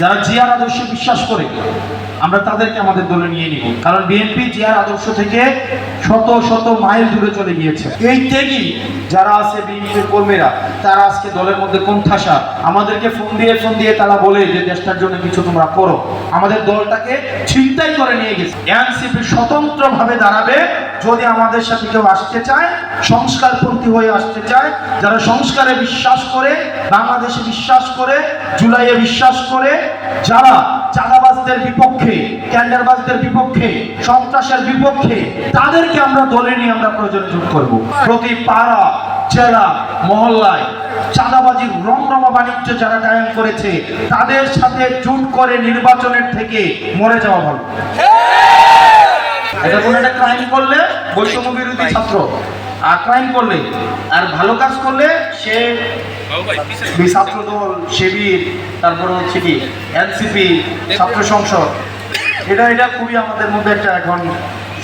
যারা জিয়ার আদর্শে বিশ্বাস করে, আমরা তাদেরকে আমাদের দলে নিয়ে নিব। কারণ বিএনপি জিয়ার আদর্শ থেকে শত শত মাইল দূরে চলে গিয়েছে। এই ত্যাগী যারা আছে বিএনপির কর্মীরা, তারা আজকে দলের মধ্যে কোন কোণঠাসা। আমাদেরকে ফোন দিয়ে ফোন দিয়ে তারা বলে যে, দেশটার জন্য কিছু তোমরা করো। আমাদের দলটাকে ছিনতাই করে নিয়ে গেছে। এনসিপি স্বতন্ত্রভাবে দাঁড়াবে যদি আমাদের সাথে কেউ আসতে চায়, সংস্কারপন্থী হয়ে আসতে চায়, যারা সংস্কারে বিশ্বাস করে, বাংলাদেশে বিশ্বাস করে, জুলাইয়ে বিশ্বাস করে, যারা চাঁদাবাজদের বিপক্ষে, ক্যান্ডারবাজদের বিপক্ষে, সন্ত্রাসের বিপক্ষে, তাদেরকে আমরা দলে নিয়ে আমরা প্রয়োজন যোগ করব। প্রতি পাড়া, জেলা, মহল্লায় চাঁদাবাজির রমরমা বাণিজ্য যারা কায়েম করেছে, তাদের সাথে জুট করে নির্বাচনের থেকে মরে যাওয়া ভালো। এটা কোনো একটা ক্রাইম করলে বৈষম্য বিরোধী ছাত্র। আর ক্রাইম করলে আর ভালো কাজ করলে সে ছাত্র দল শিবির তারপরে হচ্ছে কি এনসিপি ছাত্র সংসদ। এটা এটা খুবই আমাদের মধ্যে একটা এখন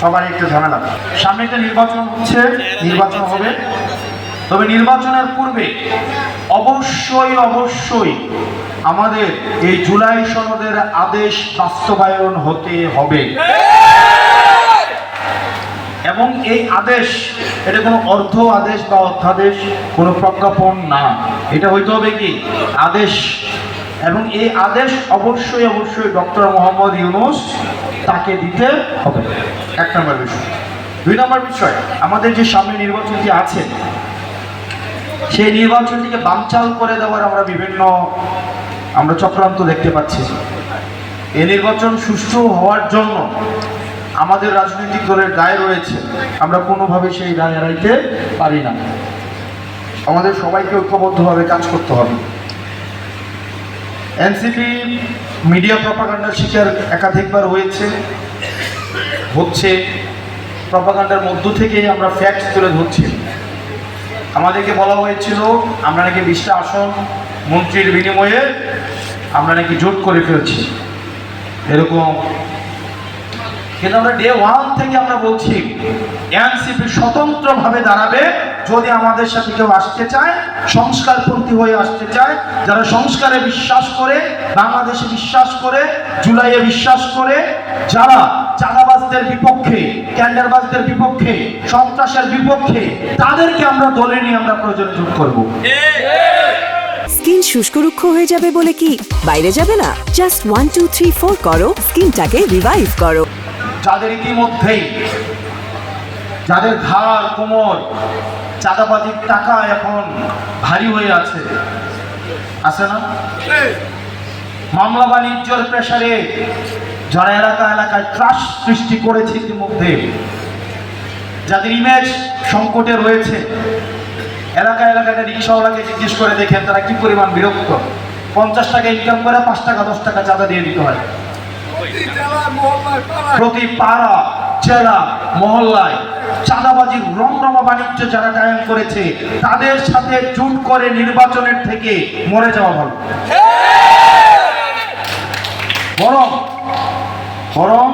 সবার একটা ঝামেলা। সামনে একটা নির্বাচন হচ্ছে নির্বাচন হবে। তবে নির্বাচনের পূর্বে অবশ্যই অবশ্যই আমাদের এই জুলাই সনদের আদেশ বাস্তবায়ন হতে হবে। এবং এই আদেশ, এটা কোনো অর্থ আদেশ বা অধ্যাদেশ, কোনো প্রজ্ঞাপন না। এটা হইতে হবে কি? আদেশ। এবং এই আদেশ অবশ্যই অবশ্যই ডক্টর মোহাম্মদ ইউনুস তাকে দিতে হবে। এক নম্বর বিষয়। দুই নম্বর বিষয়, আমাদের যে সামনে নির্বাচনটি আছে, সেই নির্বাচনটিকে বানচাল করে দেওয়ার আমরা বিভিন্ন, আমরা চক্রান্ত দেখতে পাচ্ছি। এই নির্বাচন সুষ্ঠু হওয়ার জন্য আমাদের রাজনৈতিক দলের দায় রয়েছে। আমরা কোনোভাবে সেই দায় এড়াইতে পারি না। আমাদের সবাইকে ঐক্যবদ্ধভাবে কাজ করতে হবে। এনসিপি মিডিয়া প্রপাগান্ডার শিকার একাধিকবার হয়েছে। হচ্ছে প্রপাগান্ডার মধ্য থেকেই আমরা ফ্যাক্ট তুলে ধরছি। আমাদেরকে বলা হয়েছিল, আমরা নাকি বিশটা আসন মন্ত্রীর বিনিময়ে আমরা নাকি জোট করে ফেলছি। এরকম কিন্তু আমরা ডে ওয়ান থেকে আমরা বলছি, এনসিপি দাঁড়াবে, যদি আমাদের সাথে কেউ আসতে চায়, সংস্কারপন্থী হয়ে আসতে চায়, যারা সংস্কারে বিশ্বাস করে, বাংলাদেশে বিশ্বাস করে, জুলাইয়ে বিশ্বাস করে, যারা চাঁদাবাজদের বিপক্ষে, ক্যান্ডারবাজদের বিপক্ষে, সন্ত্রাসের বিপক্ষে, তাদেরকে আমরা দলে নিয়ে আমরা প্রয়োজনে যোগ করব। স্কিন শুষ্করুক্ষ হয়ে যাবে বলে কি? বাইরে যাবে না? Just one two three four করো, স্কিনটাকে রিভাইভ করো। যাদের ইতিমধ্যেই, যাদের ঘাড়, কোমর, চাঁদাবাজির টাকা এখন ভারী হয়ে আছে আছে না? মামলা বাণিজ্যর প্রেশারে যারা এলাকা এলাকায় ত্রাস সৃষ্টি করেছে ইতিমধ্যে, যাদের ইমেজ সংকটে রয়েছে, এলাকা এলাকায় রিক্সাওয়ালাকে জিজ্ঞেস করে দেখেন তারা কি পরিমাণ বিরক্ত। পঞ্চাশ টাকা ইনকাম করে পাঁচ টাকা, দশ টাকা চাঁদা দিয়ে দিতে হয়। প্রতি পাড়া, জেলা, মহল্লায় চাঁদাবাজির রমরমা বাণিজ্য যারা কায়েম করেছে, তাদের সাথে জুট করে নির্বাচনের থেকে মরে যাওয়া ভালো। বরং বরং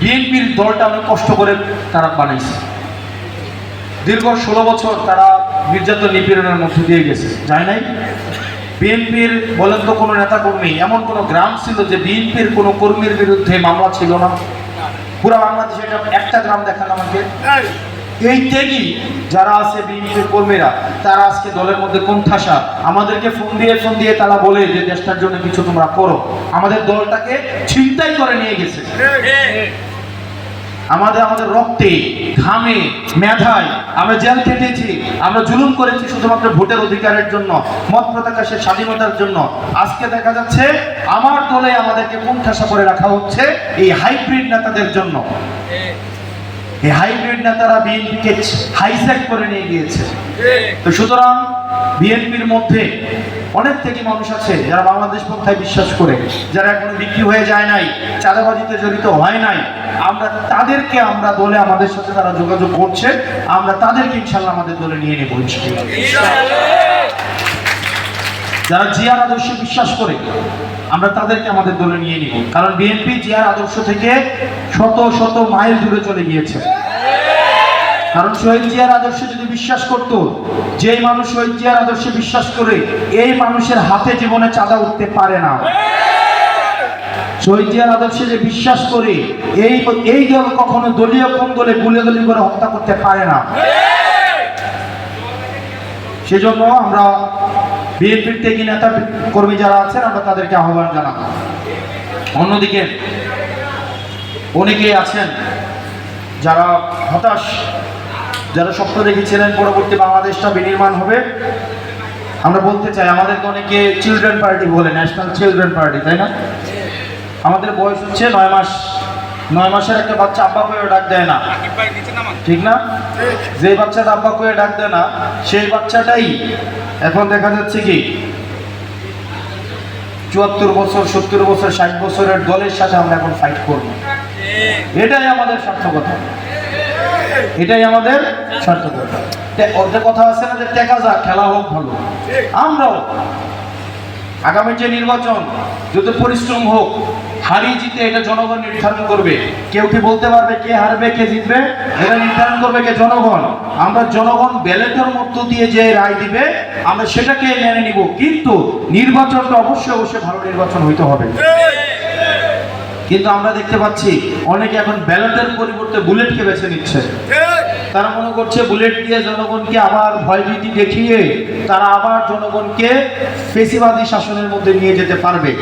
বিএনপির দলটা অনেক কষ্ট করে তারা বানাইছে। দীর্ঘ ষোলো বছর তারা নির্যাতন নিপীড়নের মধ্যে দিয়ে গেছে। যায় নাই? বিএনপির বলেন তো কোনো নেতা কর্মী এমন কোনো গ্রাম ছিল যে বিএনপির কোনো কর্মীর বিরুদ্ধে মামলা ছিল না? পুরো বাংলাদেশে এটা একটা গ্রাম দেখান আমাকে। এই। ত্যাগী যারা আছে বিএনপির কর্মীরা তারা আজকে দলের মধ্যে কোন কোণঠাসা। আমাদেরকে ফোন দিয়ে ফোন দিয়ে তারা বলে যে দেশটার জন্য কিছু তোমরা করো। আমাদের দলটাকে ছিনতাই করে নিয়ে গেছে। আমাদের আমাদের রক্তে, ঘামে, মেধায় আমরা জেল খেটেছি, আমরা জুলুম করেছি শুধুমাত্র ভোটের অধিকারের জন্য, মত প্রকাশের স্বাধীনতার জন্য। আজকে দেখা যাচ্ছে, আমার দলে আমাদেরকে কোণঠাসা করে রাখা হচ্ছে, এই হাইব্রিড নেতাদের জন্য। এই হাইব্রিড নেতারা বিএনপিকে হাইজ্যাক করে নিয়ে গিয়েছে তো সুতরাং বিএনপির মধ্যে অনেক থেকে মানুষ আছে যারা বাংলাদেশ পন্থায় বিশ্বাস করে, যারা এখনও বিক্রি হয়ে যায় নাই, চাঁদাবাজিতে জড়িত হয় নাই আমরা তাদেরকে আমরা দলে আমাদের সাথে তারা যোগাযোগ করছে, আমরা তাদেরকে ইনশাল্লাহ আমাদের দলে নিয়ে নেব ইনশাল্লাহ। যারা জিয়ার আদর্শে বিশ্বাস করে, আমরা তাদেরকে আমাদের দলে নিয়ে নিব। কারণ বিএনপি জিয়ার আদর্শ থেকে শত শত মাইল দূরে চলে গিয়েছে। কারণ শহীদ জিয়ার আদর্শে যদি বিশ্বাস করত, যেই মানুষ শহীদ জিয়ার আদর্শে বিশ্বাস করে, এই মানুষের হাতে জীবনে চাঁদা উঠতে পারে না। শহীদ জিয়ার আদর্শে যে বিশ্বাস করে, এই এই দল কখনো দলীয় কোন দলে গুলে গুলি করে হত্যা করতে পারে না। সেজন্য আমরা বিএনপির থেকে নেতা কর্মী যারা আছেন, আমরা তাদেরকে আহ্বান জানাব। অন্যদিকে অনেকেই আছেন যারা হতাশ, যারা স্বপ্ন দেখেছিলেন পরবর্তী বাংলাদেশটা বিনির্মাণ হবে। আমরা বলতে চাই, আমাদেরকে অনেকে চিলড্রেন পার্টি বলে ন্যাশনাল চিলড্রেন পার্টি তাই না? আমাদের বয়স হচ্ছে নয় মাস, নয় মাসের একটা বাচ্চা আব্বা করে ডাক দেয় না। ঠিক না? যে বাচ্চাটা আব্বা করে ডাক দেয় না, সেই বাচ্চাটাই এখন দেখা যাচ্ছে কি, চুয়াত্তর বছর, সত্তর বছর, ষাট বছরের দলের সাথে আমরা এখন ফাইট করব। এটাই আমাদের সার্থকতা। এটাই আমাদের সার্থকতা। কথা আছে না যে টেকা যাক, খেলা হোক ভালো। আমরাও, আগামী যে নির্বাচন, যত পরিশ্রম হোক হারিয়ে জিতে এটা জনগণ নির্ধারণ করবে। কেউ কি বলতে পারবে কে হারবে, কে জিতবে? এটা নির্ধারণ করবে কে জনগণ। আমরা জনগণ ব্যালেটের মধ্য দিয়ে যে রায় দিবে, আমরা সেটাকে মেনে নিব। কিন্তু নির্বাচনটা অবশ্যই অবশ্যই ভালো নির্বাচন হইতে হবে। কিন্তু আমরা দেখতে পাচ্ছি অনেকে এখন ব্যালটের পরিবর্তে বুলেটকে বেছে নিচ্ছে। তারা মনে করছে বুলেট দিয়ে জনগণকে আবার ভয়ভীতি দেখিয়ে তারা আবার জনগণকে ফেসিবাদী শাসনের মধ্যে নিয়ে যেতে পারবে।